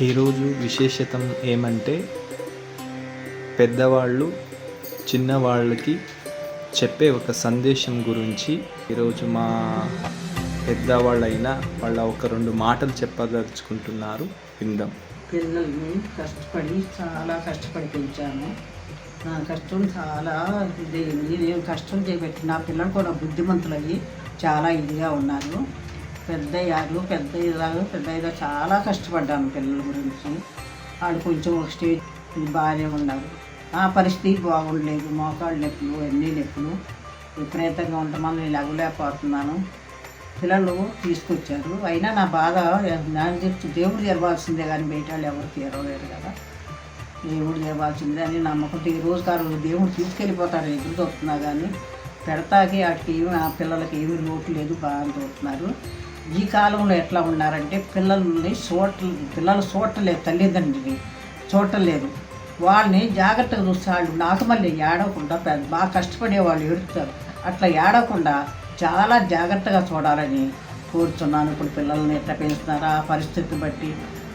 ఈరోజు విశేషతం ఏమంటే పెద్దవాళ్ళు చిన్నవాళ్ళకి చెప్పే ఒక సందేశం గురించి. ఈరోజు మా పెద్దవాళ్ళైన వాళ్ళ ఒక రెండు మాటలు చెప్పదలుచుకుంటున్నారు. విందాం. పిల్లల్ని కష్టపడి చాలా కష్టపడి పెంచాను. నా కష్టం చాలా ఇది నేను కష్టం చేపెట్టి నా పిల్లలు కూడా బుద్ధిమంతులయ్యి చాలా ఇదిగా ఉన్నారు. పెద్ద అయ్యారు పెద్ద ఇలాగ పెద్ద ఇదిగా చాలా కష్టపడ్డాను పిల్లల గురించి. వాళ్ళు కొంచెం ఒక స్టేజ్ బాగానే ఉన్నారు ఆ పరిస్థితి బాగుండలేదు మోకాళ్ళ నొప్పులు అన్ని నొప్పులు. విపరీతంగా ఉండమని నేను లెగలేకపోతున్నాను. పిల్లలు తీసుకొచ్చారు. అయినా నా బాధ నాకు చెప్తూ దేవుడు తెరవాల్సిందే కానీ బయట వాళ్ళు ఎవరు తీరలేరు కదా. దేవుడు తెరవాల్సిందే అని నమ్మకంతో ఈ రోజు కారు దేవుడు తీసుకెళ్ళిపోతారు ఎదురు చూస్తున్నా కానీ. పెడతాకి వాటికి ఏమి ఆ పిల్లలకి ఏమి లోటు లేదు బాగా చూస్తున్నారు ఈ కాలంలో ఎట్లా ఉన్నారంటే పిల్లల్ని చూడ పిల్లలు చూడలేదు తల్లిదండ్రులని చూడలేదు వాళ్ళని జాగ్రత్తగా చూస్తే వాళ్ళు నాకు మళ్ళీ ఏడవకుండా పెద్ద బాగా కష్టపడే వాళ్ళు ఏడుస్తారు అట్లా ఏడవకుండా చాలా జాగ్రత్తగా చూడాలని కోరుతున్నాను ఇప్పుడు పిల్లల్ని ఎట్లా పెంచుతున్నారా ఆ పరిస్థితిని బట్టి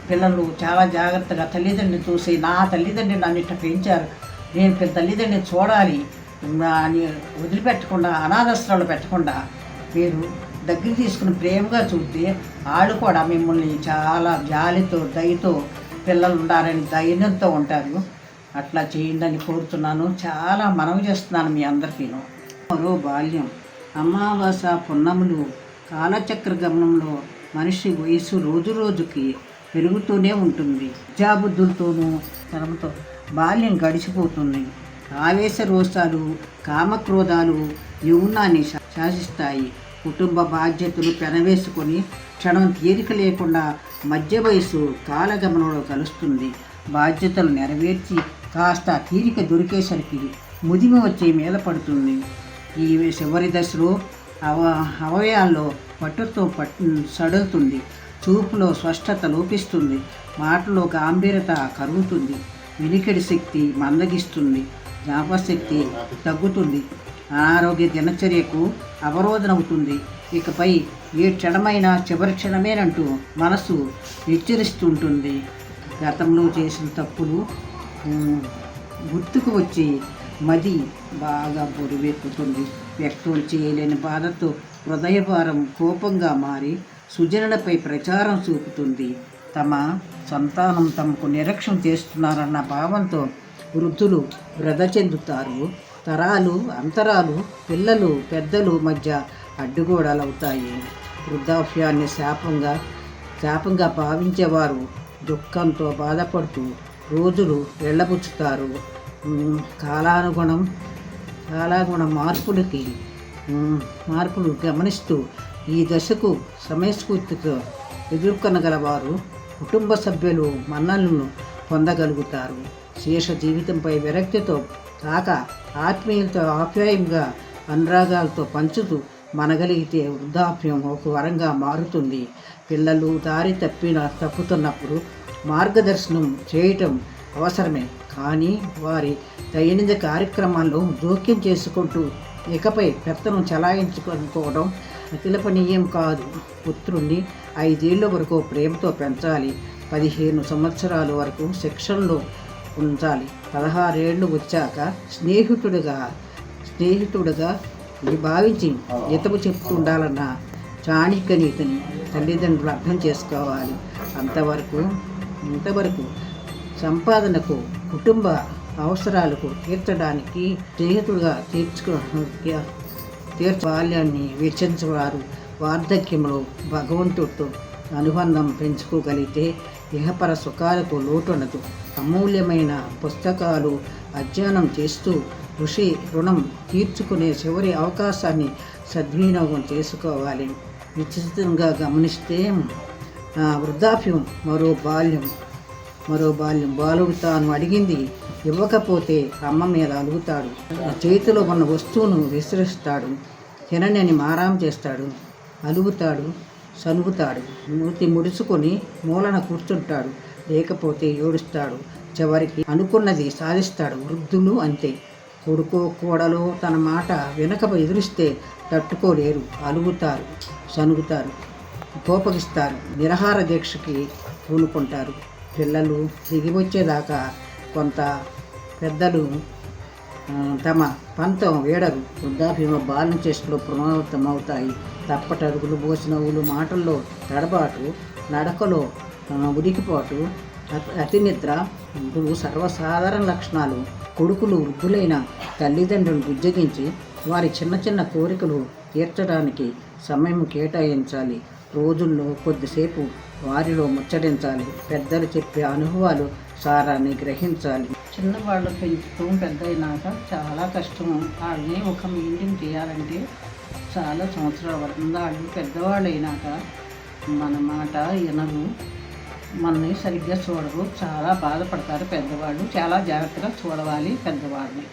పిల్లలు చాలా జాగ్రత్తగా తల్లిదండ్రిని చూసి నా తల్లిదండ్రులు నన్ను ఇట్లా పెంచారు. నేను తల్లిదండ్రిని చూడాలి. అని వదిలిపెట్టకుండా అనాథాశ్రమాలు పెట్టకుండా మీరు దగ్గర తీసుకుని ప్రేమగా చూస్తే వాళ్ళు కూడా మిమ్మల్ని చాలా జాలితో దయతో పిల్లలు ఉండాలని ధైర్యంతో ఉంటారు. అట్లా చేయండి అని కోరుతున్నాను. చాలా మనవి చేస్తున్నాను మీ అందరికీను మరో బాల్యం. అమావాస పున్నములు కాలచక్ర గమనంలో మనిషి వయసు రోజు రోజుకి పెరుగుతూనే ఉంటుంది. విద్యాబుద్ధులతోనూ తనతో బాల్యం గడిచిపోతుంది. ఆవేశ రోషాలు కామక్రోధాలు యౌవనాన్ని శా- శాసిస్తాయి. కుటుంబ బాధ్యతలు పెనవేసుకొని క్షణం తీరిక లేకుండా మధ్య వయసు కాలగమనంలో కలుస్తుంది. బాధ్యతలు నెరవేర్చి కాస్త తీరిక దొరికేసరికి ముదిమ వచ్చే మీద పడుతుంది. ఈ చివరి దశలో అవ అవయాల్లో పట్టుతో పట్టు సడులుతుంది. చూపులో స్పష్టత లోపిస్తుంది. మాటలో గాంభీరత కరుగుతుంది. వినికిడి శక్తి మందగిస్తుంది. జ్ఞాపశక్తి తగ్గుతుంది. అనారోగ్య దినచర్యకు అవరోధనవుతుంది ఇకపై ఏ క్షణమైన చివరి క్షణమేనంటూ మనసు హెచ్చరిస్తుంటుంది. గతంలో చేసిన తప్పులు గుర్తుకు వచ్చి మది బాగా బరువెక్కుతుంది. వ్యక్తం చేయలేని బాధతో హృదయభారం కోపంగా మారి సుజనులపై ప్రచారం చూపుతుంది. తమ సంతానం తమకు నిరక్ష్యం చేస్తున్నారన్న భావంతో వృద్ధులు వ్రత చెందుతారు. తరాలు అంతరాలు పిల్లలు పెద్దలు మధ్య అడ్డుగోడలవుతాయి. వృద్ధాప్యాన్ని శాపంగా శాపంగా భావించేవారు దుఃఖంతో బాధపడుతూ రోజులు వెళ్ళబుచ్చుతారు కాలానుగుణం కాలాగుణ మార్పులకి మార్పులు గమనిస్తూ ఈ దశకు సమయస్ఫూర్తితో ఎదుర్కొనగలవారు కుటుంబ సభ్యులు మన్నలను పొందగలుగుతారు. శేష జీవితంపై విరక్తితో కాక ఆత్మీయులతో ఆప్యాయంగా అనురాగాలతో పంచుతూ మనగలిగితే వృద్ధాప్యం ఒక వరంగా మారుతుంది. పిల్లలు దారి తప్పిన తప్పుతున్నప్పుడు మార్గదర్శనం చేయటం అవసరమే. కానీ వారి దైనందిన కార్యక్రమాల్లో జోక్యం చేసుకుంటూ ఇకపై పెత్తనం చలాయించుకోవడం తిలపనీయం కాదు. పుత్రుణ్ణి ఐదేళ్ళ వరకు ప్రేమతో పెంచాలి. పదిహేను సంవత్సరాల వరకు శిక్షణలో ఉంచాలి. పదహారేళ్ళు వచ్చాక స్నేహితుడిగా స్నేహితుడుగా భావించి ఇతము చెప్తుండాలన్న చాణిక్య నీతిని తల్లిదండ్రులు అర్థం చేసుకోవాలి. అంతవరకు ఇంతవరకు సంపాదనకు కుటుంబ అవసరాలకు తీర్చడానికి స్నేహితుడుగా తీర్చుకో తీర్చ బాల్యాన్ని వెచ్చించేవారు వార్ధక్యంలో భగవంతుడితో అనుబంధం పెంచుకోగలిగితే దేహపర సుఖాలకు లోటుండదు అమూల్యమైన పుస్తకాలు అధ్యయనం చేస్తూ ఋషి రుణం తీర్చుకునే చివరి అవకాశాన్ని సద్వినియోగం చేసుకోవాలి. విచిత్రంగా గమనిస్తే వృద్ధాప్యం మరో బాల్యం మరో బాల్యం బాలుడు తాను అడిగింది ఇవ్వకపోతే అమ్మ మీద అలుగుతాడు. చేతిలో ఉన్న వస్తువును విసిరిస్తాడు తినని మారాం చేస్తాడు అలుగుతాడు. సనుగుతాడు. మూతి ముడుచుకొని మూలన కూర్చుంటాడు. లేకపోతే ఏడుస్తాడు. చివరికి అనుకున్నది సాధిస్తాడు. వృద్ధులు అంతే. కొడుకో కోడలో తన మాట వెనక ఎదురిస్తే తట్టుకోలేరు. అలుగుతారు. సనుగుతారు. కోపగిస్తారు. నిరహార దీక్షకి పూనుకుంటారు. పిల్లలు దిగి వచ్చేదాకా కొంత పెద్దలు తమ పంతం వేడరు. వృద్ధాప్యమ బాలన చేష్టలో పునరావృతమవుతాయి తప్పటడుగులు బోసినవులు మాటల్లో తడబాటు నడకలో ఆ, ఉరికిపోటు అతి- నిద్ర ఇవి సర్వసాధారణ లక్షణాలు. కొడుకులు వృద్ధులైన తల్లిదండ్రులు బుజ్జగించి వారి చిన్న చిన్న కోరికలు తీర్చడానికి సమయం కేటాయించాలి. రోజుల్లో కొద్దిసేపు వారిలో ముచ్చటించాలి. పెద్దలు చెప్పే అనుభవాలు సారాన్ని గ్రహించాలి. చిన్నవాళ్ళు పెంచుతూ పెద్ద అయినాక చాలా కష్టం వాళ్ళని ఒక మెయింటైన్ చేయాలంటే చాలా సంవత్సరాల వరకు. వాళ్ళు పెద్దవాళ్ళు అయినాక మన మాట వినరు. మనని సరిగ్గా చూడరు. చాలా బాధపడతారు పెద్దవాళ్ళు. చాలా జాగ్రత్తగా చూడవాలి పెద్దవాళ్ళని